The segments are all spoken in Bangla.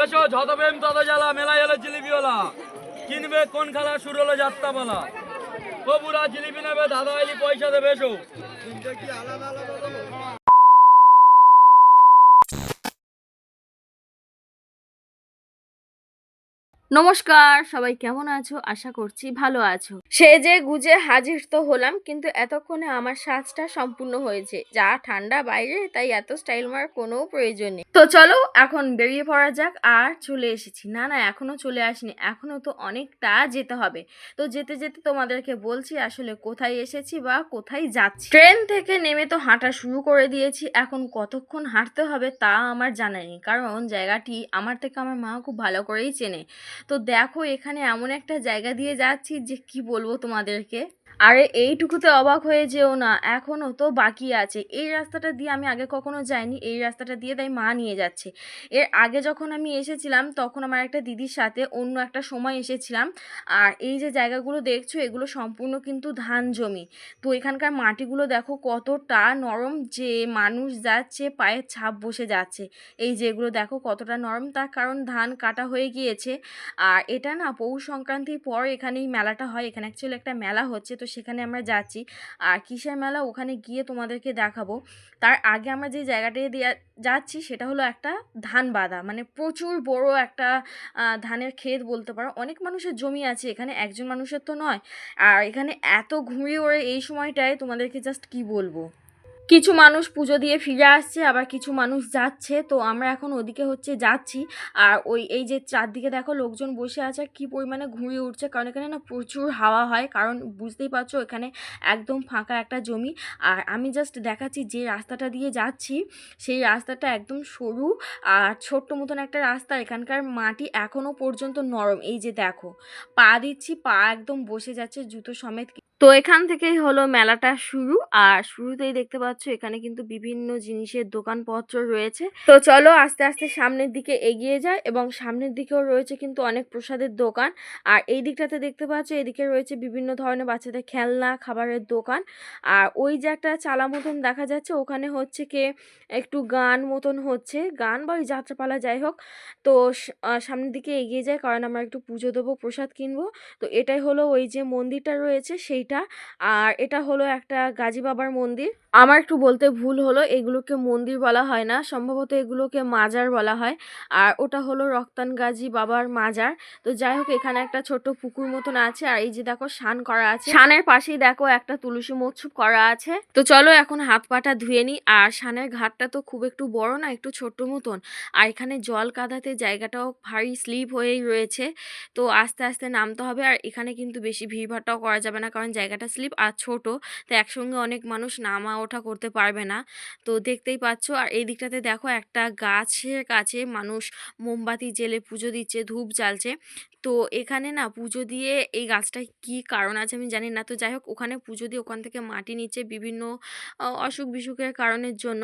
এসো যত প্রেম তত জ্বালা মেলা এলো জিলিপিওয়ালা। কিনবে কোন খেলা শুরু হলো যাত্রা বলা কবুরা জিলিপি নেবে, দাদা এলি পয়সা দেবে, এসো। নমস্কার, সবাই কেমন আছো? আশা করছি ভালো আছো। সে যে গুজে হাজির তো হলাম, কিন্তু এতক্ষণে আমার সাজটা সম্পূর্ণ হয়েছে। যা ঠান্ডা বাইরে, তাই এত স্টাইল মার কোনো প্রয়োজন নেই। তো চলো, এখন বেরিয়ে পড়া যাক। আর চলে এসেছি। না না, এখনও চলে আসিনি। এখনও তো অনেকটা যেতে হবে। তো যেতে যেতে তোমাদেরকে বলছি, আসলে কোথায় এসেছি বা কোথায় যাচ্ছি? ট্রেন থেকে নেমে তো হাঁটা শুরু করে দিয়েছি। এখন কতক্ষণ হাঁটতে হবে তা আমার জানা নেই। কারণ জায়গাটি আমার থেকে আমার মা খুব ভালো করেই চেনে। তো দেখো এখানে এমন একটা জায়গা দিয়ে যাচ্ছি যে কি বলব তোমাদেরকে? আরে এইটুকুতে অবাক হয়ে যেও না এখনও তো বাকি আছে। এই রাস্তাটা দিয়ে আমি আগে কখনো যাইনি, এই রাস্তাটা দিয়ে তাই মা নিয়ে যাচ্ছে। এর আগে যখন আমি এসেছিলাম, তখন আমার একটা দিদির সাথে অন্য একটা সময় এসেছিলাম। আর এই যে জায়গাগুলো দেখছ, এগুলো সম্পূর্ণ কিন্তু ধান জমি। তো এখানকার মাটিগুলো দেখো কতটা নরম, যে মানুষ যাচ্ছে পায়ের ছাপ বসে যাচ্ছে। এই যে এগুলো দেখো কতটা নরম, তার কারণ ধান কাটা হয়ে গিয়েছে। আর এটা না পৌষ সংক্রান্তির পর এখানে এই মেলাটা হয়। এখানে অ্যাকচুয়ালি একটা মেলা হচ্ছে তো সেখানে আমরা যাচ্ছি। আর কিসের মেলা ওখানে গিয়ে তোমাদেরকে দেখাবো। তার আগে আমরা যে জায়গাটা দিয়ে যাচ্ছি সেটা হলো একটা ধান বাঁধা মানে প্রচুর বড় একটা ধানের ক্ষেত বলতে পারো। অনেক মানুষের জমি আছে এখানে, একজন মানুষের তো নয়। আর এখানে এত ঘুমিয়ে ওড়ে এই সময়টায় তোমাদেরকে জাস্ট কি বলব? কিছু মানুষ পুজো দিয়ে ফিরে আসছে, আবার কিছু মানুষ যাচ্ছে। তো আমরা এখন ওদিকে হচ্ছে যাচ্ছি। আর ওই, এই যে চারদিকে দেখো লোকজন বসে আছে কি পরিমাণে ঘুরিয়ে উঠছে। কারণ এখানে না প্রচুর হাওয়া হয়, কারণ বুঝতেই পারছ এখানে একদম ফাঁকা একটা জমি। আর আমি জাস্ট দেখাচ্ছি যে রাস্তাটা দিয়ে যাচ্ছি, সেই রাস্তাটা একদম সরু আর ছোট্ট মতন একটা রাস্তা। এখানকার মাটি এখনও পর্যন্ত নরম। এই যে দেখো, পা দিচ্ছি, পা একদম বসে যাচ্ছে জুতো সমেত তো এখান থেকেই হলো মেলাটা শুরু। আর শুরুতেই দেখতে পাচ্ছ এখানে কিন্তু বিভিন্ন জিনিসের দোকানপত্র রয়েছে। তো চলো আস্তে আস্তে সামনের দিকে এগিয়ে যায় এবং সামনের দিকেও রয়েছে কিন্তু অনেক প্রসাদের দোকান। আর এই দিকটাতে দেখতে পাচ্ছ এদিকে রয়েছে বিভিন্ন ধরনের বাচ্চাদের খেলনা, খাবারের দোকান। আর ওই যে একটা চালা মতন দেখা যাচ্ছে, ওখানে হচ্ছে কে একটু গান মতন হচ্ছে। গান বা ওই যাত্রাপালা যাই হোক। তো সামনের দিকে এগিয়ে যায় কারণ আমরা একটু পুজো দেবো, প্রসাদ কিনবো। তো এটাই হলো ওই যে মন্দিরটা রয়েছে, সেইটা আর এটা হলো একটা গাজী বাবার মন্দির। আমার একটু বলতে ভুল হলো, এগুলোকে মন্দির বলা হয় না। সম্ভবত এগুলোকে মাজার বলা হয়। আর ওটা হলো রক্তান গাজী বাবার মাজার। তো যাই হোক, এখানে একটা ছোট পুকুর মতন আছে। আর এই যে দেখো, শান করা আছে। শানের পাশেই দেখো, একটা তুলসী মচ্ছুপ করা আছে। তো চলো এখন হাত পাটা ধুয়ে নিই। আর শানের ঘাটটা তো খুব একটু বড় না, একটু ছোট্ট মতন। আর এখানে জল কাদাতে জায়গাটাও ভারী স্লিপ হয়েই রয়েছে। তো আস্তে আস্তে নামতে হবে। আর এখানে কিন্তু বেশি ভিড়ভাড়টাও করা যাবে না, কারণ জায়গাটা স্লিপ আর ছোট। তো একসঙ্গে অনেক মানুষ নামা ওঠা করতে পারবে না। তো দেখতেই পাচ্ছ, আর এই দিকটাতে দেখো একটা গাছের কাছে মানুষ মোমবাতি জেলে পুজো দিচ্ছে, ধূপ জ্বালছে। তো এখানে না পুজো দিয়ে এই গাছটায় কি কারণ আছে আমি জানি না। তো যাই হোক, ওখানে পুজো দিয়ে ওখান থেকে মাটি নিচ্ছে বিভিন্ন অসুখ বিসুখের কারণের জন্য।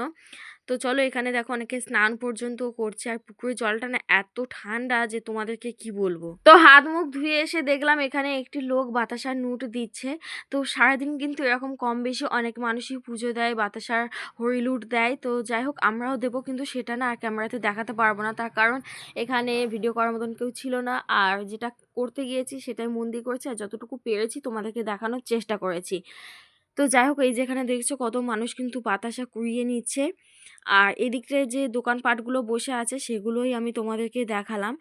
তো চলো এখানে দেখো অনেকে স্নান পর্যন্ত করছে। আর পুকুরের জলটা না এত ঠান্ডা যে তোমাদেরকে কি বলব? তো হাত মুখ ধুয়ে এসে দেখলাম এখানে একটি লোক বাতাসার নুট দিচ্ছে। তো সারাদিন কিন্তু এরকম কম বেশি অনেক মানুষই পুজো দেয়, বাতাসার হরিলুট দেয়। তো যাই হোক, আমরাও দেবো কিন্তু সেটা না ক্যামেরাতে দেখাতে পারব না। তার কারণ এখানে ভিডিও করার মতন কেউ ছিল না। আর যেটা করতে গিয়েছি সেটাই মন দিয়ে করেছি। আর যতটুকু পেরেছি তোমাদেরকে দেখানোর চেষ্টা করেছি। তো যাই হোক, এই যেখানে দেখছ কত মানুষ কিন্তু বাতাসা কুড়িয়ে নিচ্ছে। আর এদিকটায় যে দোকানপাটগুলো বসে আছে, সেগুলোই আমি তোমাদেরকে দেখালাম।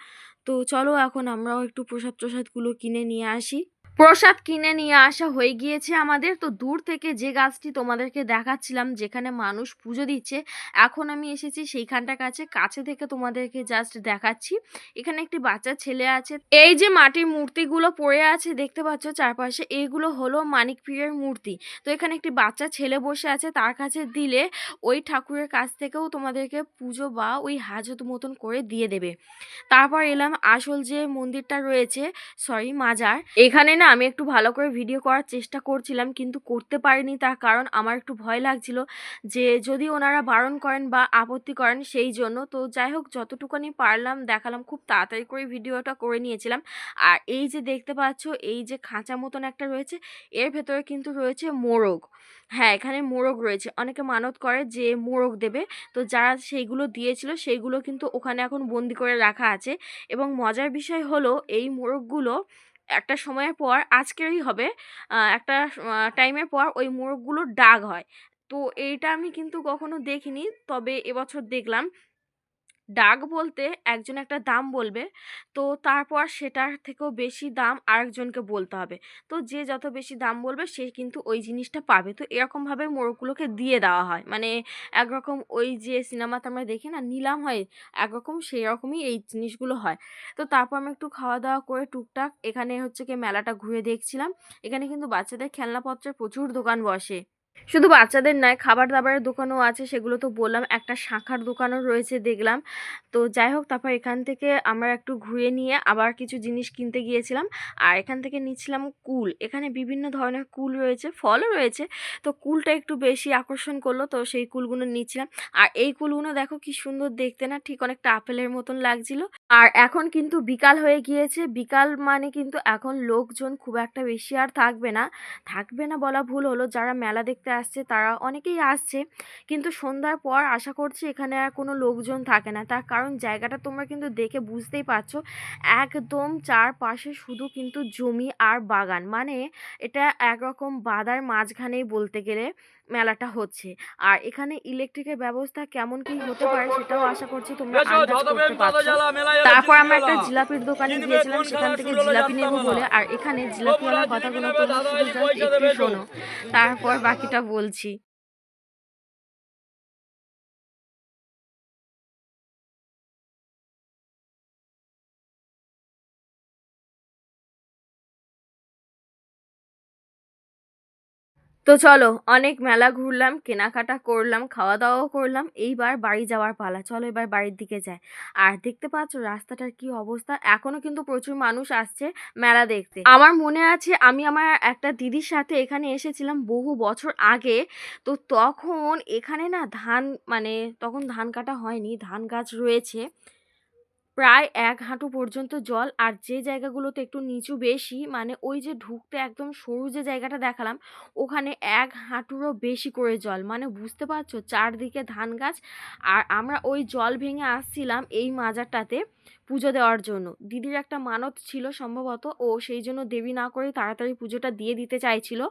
তো চলো এখন আমরাও একটু প্রসাদ প্রসাদগুলো কিনে নিয়ে আসি। প্রসাদ কিনে নিয়ে আসা হয়ে গিয়েছে আমাদের। তো দূর থেকে যে গাছটি তোমাদেরকে দেখাচ্ছিলাম, যেখানে মানুষ পুজো দিচ্ছে, এখন আমি এসেছি সেইখানটার কাছে। কাছে থেকে তোমাদেরকে জাস্ট দেখাচ্ছি। এখানে একটি বাচ্চা ছেলে আছে। এই যে মাটির মূর্তিগুলো পড়ে আছে, দেখতে পাচ্ছ চারপাশে, এইগুলো হলো মানিক পীরের মূর্তি। তো এখানে একটি বাচ্চা ছেলে বসে আছে তার কাছে দিলে ওই ঠাকুরের কাছ থেকেও তোমাদেরকে পুজো বা ওই হাজত মতন করে দিয়ে দেবে। তারপর এলাম আসল যে মন্দিরটা রয়েছে সরি মাজার। এখানে না আমি একটু ভালো করে ভিডিও করার চেষ্টা করছিলাম, কিন্তু করতে পারিনি তার কারণ আমার একটু ভয় লাগছিল যে যদি ওনারা বারণ করেন বা আপত্তি করেন সেই জন্য। তো যাই হোক, যতটুকুনি পারলাম, দেখালাম, খুব তাড়াতাড়ি করে ভিডিওটা করে নিয়েছিলাম। আর এই যে দেখতে পাচ্ছ, এই যে খাঁচা মতন একটা রয়েছে, এর ভেতরে কিন্তু রয়েছে মোরগ। হ্যাঁ এখানে মোরগ রয়েছে। অনেকে মানত করে যে মোরগ দেবে। তো যারা সেইগুলো দিয়েছিল, সেইগুলো কিন্তু ওখানে এখন বন্দি করে রাখা আছে। এবং মজার বিষয় হলো, এই মোরগগুলো একটা সময়ের পর, আজকেরই হবে। একটা টাইমের পর ওই মোরগগুলোর ডাক হয়। তো এইটা আমি কিন্তু কখনো দেখিনি। তবে এবছর দেখলাম ডাক বলতে একজন একটা দাম বলবে। তো তারপর সেটার থেকেও বেশি দাম আরেকজনকে বলতে হবে। তো যে যত বেশি দাম বলবে সে কিন্তু ওই জিনিসটা পাবে। তো এরকমভাবে মোরগগুলোকে দিয়ে দেওয়া হয়। মানে একরকম ওই যে সিনেমাতে আমরা দেখি না, নিলাম হয়, একরকম সেই রকমই এই জিনিসগুলো হয়। তো তারপর আমি একটু খাওয়া দাওয়া করে টুকটাক এখানে হচ্ছে কি মেলাটা ঘুরে দেখছিলাম। এখানে কিন্তু বাচ্চাদের খেলনাপত্রের প্রচুর দোকান বসে। শুধু বাচ্চাদের নয় খাবার দাবারের দোকানও আছে, সেগুলো তো বললাম। একটা শাঁখার দোকানও রয়েছে, দেখলাম। তো যাই হোক, তারপর এখান থেকে আমরা একটু ঘুরে নিয়ে আবার কিছু জিনিস কিনতে গিয়েছিলাম। আর এখান থেকে নিচ্ছিলাম কুল। এখানে বিভিন্ন ধরনের কুল রয়েছে, ফলও রয়েছে। তো কুলটা একটু বেশি আকর্ষণ করল, তো সেই কুলগুলো নিচ্ছিলাম। আর এই কুলগুলো দেখো কি সুন্দর দেখতে না, ঠিক অনেকটা আপেলের মতন লাগছিল। আর এখন কিন্তু বিকাল হয়ে গিয়েছে। বিকাল মানে কিন্তু এখন লোকজন খুব একটা বেশি আর থাকবে না। থাকবে না বলা ভুল হলো, যারা মেলা দেখতে আসছে তারা অনেকেই আসছে। কিন্তু সন্ধ্যার পর আশা করছি এখানে আর কোনো লোকজন থাকে না। তার কারণ জায়গাটা তোমরা কিন্তু দেখে বুঝতেই পারছ একদম চারপাশে শুধু কিন্তু জমি আর বাগান। মানে এটা একরকম বাদার মাঝখানেই বলতে গেলে মেলাটা হচ্ছে। আর এখানে ইলেকট্রিকের ব্যবস্থা কেমন কি হতে পারে সেটাও আশা করছি তোমরা আন্দাজ করতে পারছ। তারপর আমরা একটা জিলাপির দোকানে গিয়েছিলাম সেখান থেকে জিলাপি নেব বলে। আর এখানে বগুড়া কথাগুলো তোমরা শুধু একটু শোনো। তারপর বাকিটা বলছি। তো চলো, অনেক মেলা ঘুরলাম, কেনাকাটা করলাম খাওয়া দাওয়াও করলাম, এইবার বাড়ি যাওয়ার পালা। চলো এবার বাড়ির দিকে যাই। আর দেখতে পাচ্ছ রাস্তাটার কি অবস্থা? এখনও কিন্তু প্রচুর মানুষ আসছে মেলা দেখতে। আমার মনে আছে আমি আমার একটা দিদির সাথে এখানে এসেছিলাম বহু বছর আগে। তো তখন এখানে না ধান মানে তখন ধান কাটা হয়নি, ধান গাছ রয়েছে। প্রায় এক হাঁটু পর্যন্ত জল আর যে জায়গাগুলোতে একটু নিচু বেশি মানে ওই যে ঢুকতে একদম সরু যে জায়গাটা দেখালাম, ওখানে এক হাঁটুরও বেশি করে জল। মানে বুঝতে পারছ? চারদিকে ধান গাছ আর আমরা ওই জল ভেঙে আসছিলাম এই মাজারটাতে। পুজো দেওয়ার জন্য। দিদির একটা মানত ছিল সম্ভবত, ও সেই জন্য দেবী না করে তাড়াতাড়ি পুজোটা দিয়ে দিতে চাইছিল।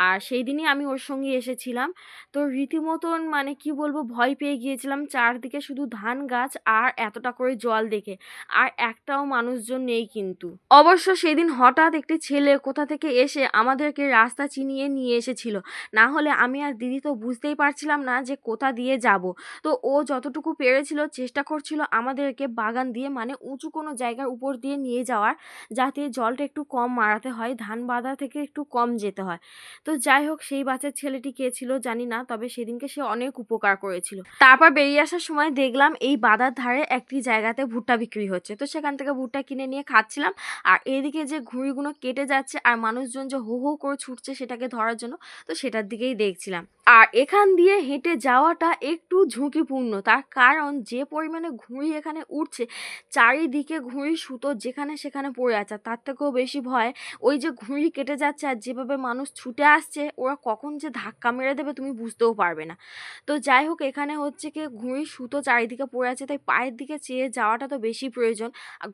আর সেই দিনই আমি ওর সঙ্গে এসেছিলাম। তো রীতিমতন মানে কি বলব, ভয় পেয়ে গিয়েছিলাম চারদিকে শুধু ধান গাছ আর এতটা করে জল দেখে। আর একটাও মানুষজন নেই কিন্তু। অবশ্য সেদিন হঠাৎ একটি ছেলে কোথা থেকে এসে আমাদেরকে রাস্তা চিনিয়ে নিয়ে এসেছিল। না হলে আমি আর দিদি তো বুঝতেই পারছিলাম না যে কোথা দিয়ে যাব। তো ও যতটুকু পেরেছিল, চেষ্টা করছিল আমাদেরকে বাগান দিয়ে মানে উঁচু কোনো জায়গার উপর দিয়ে নিয়ে যাওয়ার, যাতে জলটা একটু কম মারাতে হয়, ধান বাঁধা থেকে একটু কম যেতে হয়। তো যাই হোক, সেই বাচ্চার ছেলেটি কে ছিল জানি না, তবে সেদিনকে সে অনেক উপকার করেছিল। তারপর বেরিয়ে আসার সময় দেখলাম এই বাদার ধারে একটি জায়গাতে ভুট্টা বিক্রি হচ্ছে। তো সেখান থেকে ভুট্টা কিনে নিয়ে খাচ্ছিলাম। আর এদিকে যে ঘুড়িগুলো কেটে যাচ্ছে আর মানুষজন যে হো হো করে ছুটছে সেটাকে ধরার জন্য, তো সেটার দিকেই দেখছিলাম। আর এখান দিয়ে হেঁটে যাওয়াটা একটু ঝুঁকিপূর্ণ। তার কারণ যে পরিমাণে ঘুড়ি এখানে উঠছে চারিদিকে ঘুড়ি সুতো যেখানে সেখানে পড়ে আছে। তার থেকেও বেশি ভয় ওই যে ঘুড়ি কেটে যাচ্ছে আর যেভাবে মানুষ ছুটে আসছে, ওরা কখন যে ধাক্কা মেরে দেবে তুমি বুঝতেও পারবে না। তো যাই হোক, এখানে হচ্ছে কি ঘুড়ির সুতো চারিদিকে পড়ে আছে, তাই পায়ের দিকে চেয়ে যাওয়াটা তো বেশি প্রয়োজন।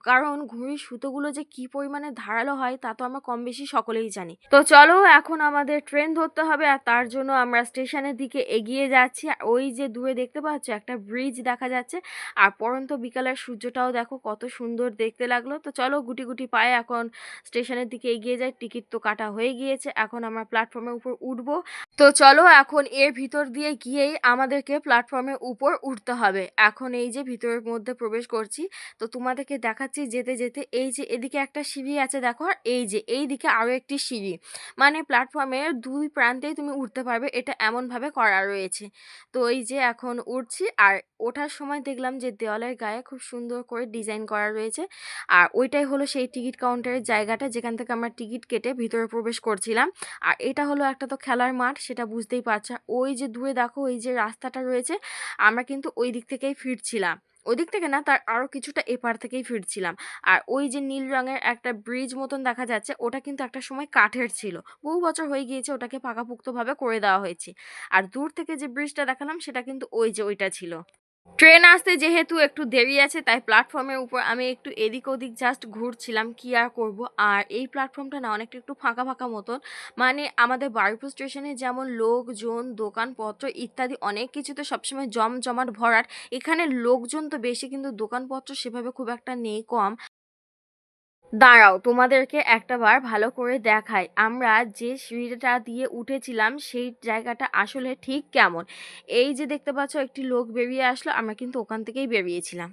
কারণ ঘুড়ির সুতোগুলো যে কি পরিমাণে ধারালো হয়, তা তো আমরা কম বেশি সকলেই জানি। তো চলো, এখন আমাদের ট্রেন ধরতে হবে, আর তার জন্য আমরা স্টেশনের দিকে এগিয়ে যাচ্ছি। ওই যে দূরে দেখতে পাচ্ছ একটা ব্রিজ দেখা যাচ্ছে। আর পরন্ত বিকালের সূর্যটাও দেখো কত সুন্দর দেখতে লাগল। তো চলো গুটি গুটি পায়ে এখন স্টেশনের দিকে এগিয়ে যাই। টিকিট তো কাটা হয়ে গিয়েছে। এখন আমরা প্ল্যাটফর্মের উপর উঠবো। তো চলো এখন এর ভিতর দিয়ে গিয়েই আমাদেরকে প্ল্যাটফর্মের উপর উঠতে হবে। এখন এই যে ভিতরের মধ্যে প্রবেশ করছি। তো তোমাদেরকে দেখাচ্ছি যেতে যেতে। এই যে এদিকে একটা সিঁড়ি আছে দেখো। এই যে এই দিকে আরও একটি সিঁড়ি। মানে প্ল্যাটফর্মের দুই প্রান্তেই তুমি উঠতে পারবে। এটা এমনভাবে করা রয়েছে। তো এই যে এখন উঠছি আর ওঠার সময় দেখলাম যে দেওয়ালের গায়ে খুব সুন্দর করে ডিজাইন করা রয়েছে। আর ওইটাই হলো সেই টিকিট কাউন্টারের জায়গাটা যেখান থেকে আমরা টিকিট কেটে ভিতরে প্রবেশ করছিলাম। আর এটা হলো একটা তো খেলার মাঠ, সেটা বুঝতেই পারছ। ওই যে দূরে দেখো ওই যে রাস্তাটা রয়েছে, আমরা কিন্তু ওই দিক থেকেই ফিরছিলাম। ওই দিক থেকে না তার আরও কিছুটা এপার থেকেই ফিরছিলাম। আর ওই যে নীল রঙের একটা ব্রিজ মতন দেখা যাচ্ছে, ওটা কিন্তু একটা সময় কাঠের ছিল। বহু বছর হয়ে গিয়েছে ওটাকে পাকাপুক্তভাবে করে দেওয়া হয়েছে। আর দূর থেকে যে ব্রিজটা দেখালাম, সেটা কিন্তু ওই যে ওইটা ছিল। ট্রেন আসতে যেহেতু একটু দেরি আছে, তাই প্ল্যাটফর্মের উপর আমি একটু এদিক ওদিক জাস্ট ঘুরছিলাম, কি আর করব? আর এই প্ল্যাটফর্মটা না অনেকটা একটু ফাঁকা ফাঁকা মতন। মানে আমাদের বারুপুর স্টেশনে যেমন লোকজন, দোকানপত্র ইত্যাদি অনেক কিছু তো সবসময় জমজমাট ভরাট। এখানে লোকজন তো বেশি, কিন্তু দোকানপত্র সেভাবে খুব একটা নেই কম। দাঁড়াও, তোমাদেরকে একটাবার ভালো করে দেখাই। আমরা যে সিঁড়িটা দিয়ে উঠেছিলাম, সেই জায়গাটা আসলে ঠিক কেমন? এই যে দেখতে পাচ্ছ, একটি লোক বেরিয়ে আসলো, আমরা কিন্তু ওখান থেকেই বেরিয়েছিলাম।